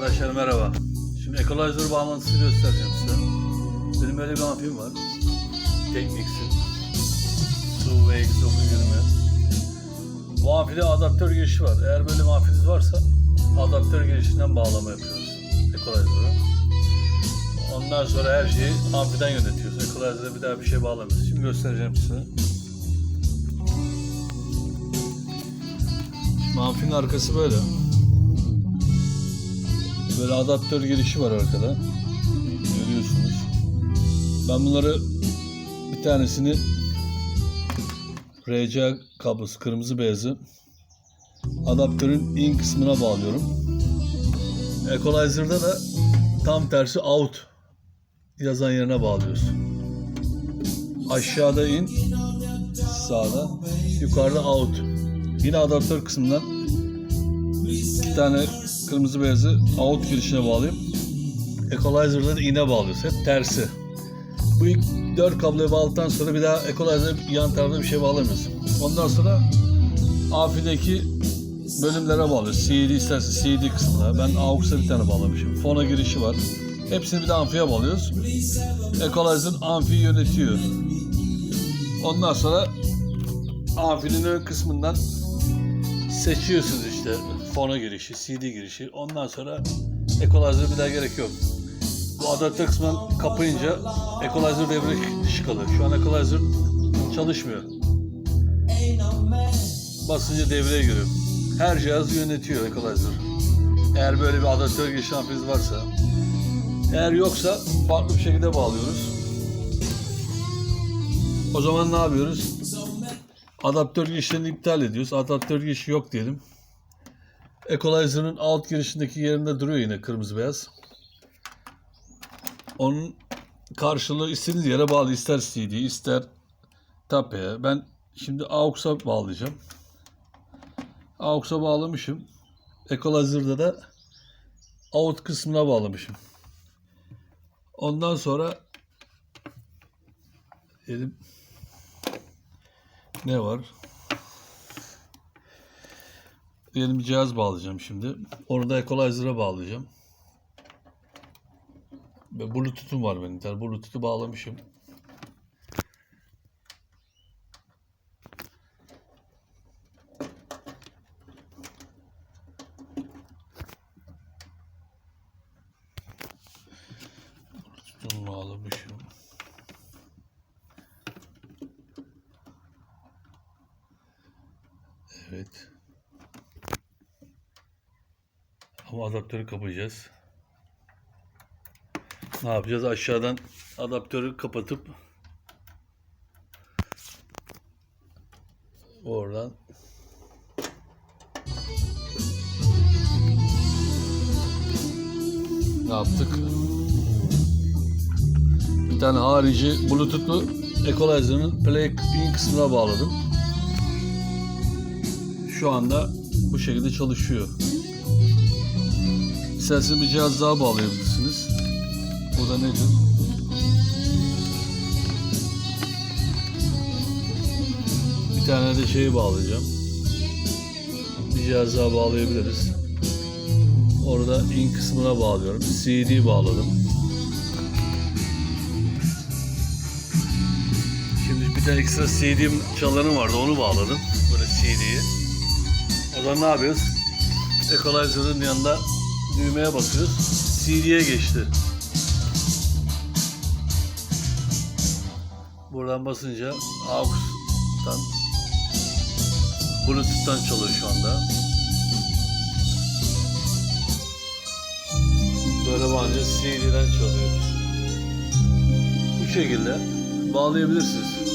Arkadaşlar merhaba. Şimdi equalizer bağlantısını göstereceğim size. Benim böyle bir amfim var. Technics'in. Su VX920. Bu amfide adaptör girişi var. Eğer böyle bir amfiniz varsa adaptör girişinden bağlama yapıyoruz equalizer'ı. Ondan sonra her şeyi amfiden yönetiyoruz. Equalizer'a bir daha bir şey bağlamıyoruz. Şimdi göstereceğim size. Şimdi amfinin arkası böyle. Böyle adaptör girişi var arkada. Görüyorsunuz. Ben bunları bir tanesini RCA kablosu kırmızı beyazı adaptörün in kısmına bağlıyorum. Equalizer'da da tam tersi out yazan yerine bağlıyoruz. Aşağıda in, sağda, yukarıda out. Yine adaptör kısmından iki tane kırmızı beyazı out girişine bağlayıp equalizer'da da iğne bağlıyoruz. Hep tersi. Bu ilk dört kabloyu bağladıktan sonra bir daha equalizer'a yan tarafta bir şey bağlamıyoruz. Ondan sonra AFI'deki bölümlere bağlıyoruz. CD isterse CD kısmına. Ben AUX'a bir tane bağlamışım. Fona girişi var. Hepsini bir de amfiye bağlıyoruz. Equalizer amfiyi yönetiyor. Ondan sonra amfinin ön kısmından seçiyorsunuz işte fona girişi, CD girişi. Ondan sonra equalizer bir daha gerek yok. Bu adaptör kısmını kapayınca equalizer devre dışı kalır. Şu an equalizer çalışmıyor. Basınca devreye giriyor. Her cihazı yönetiyor equalizer. Eğer böyle bir adaptör girişi amfiniz varsa. Eğer yoksa farklı bir şekilde bağlıyoruz. O zaman ne yapıyoruz? Adaptör girişlerini iptal ediyoruz. Adaptör girişi yok diyelim. Equalizer'ın alt girişindeki yerinde duruyor yine kırmızı beyaz. Onun karşılığı istediğiniz yere bağlı. İster CD, ister tapeye. Ben şimdi AUX'a bağlayacağım. AUX'a bağlamışım. Equalizer'da da out kısmına bağlamışım. Ondan sonra elim ne var? Diyelim bir cihaz bağlayacağım şimdi. Onu da equalizer'a bağlayacağım. Ve Bluetooth'um var benim. Yani Bluetooth'u bağlamışım. Bluetooth'umu bağlamışım. Evet. Ama adaptörü kapayacağız. Ne yapacağız? Aşağıdan adaptörü kapatıp oradan ne yaptık? Bir tane harici Bluetooth'lu Equalizer'ın play in kısmına bağladım. Şu anda bu şekilde çalışıyor. İsterseniz bir cihaz daha bağlayabilirsiniz. Bu da nedir? Bir tane de şeyi bağlayacağım. Bir cihaz daha bağlayabiliriz. Orada in kısmına bağlıyorum. CD bağladım. Şimdi bir tane ekstra CD çalarım vardı onu bağladım. Böyle CD'yi. O zaman ne yapıyoruz? Equalizer'ın yanında düğmeye basıyoruz. CD'ye geçti. Buradan basınca AUX'tan Bluetooth'tan çalıyor şu anda. Böyle bağlanınca CD'den çalıyor. Bu şekilde bağlayabilirsiniz.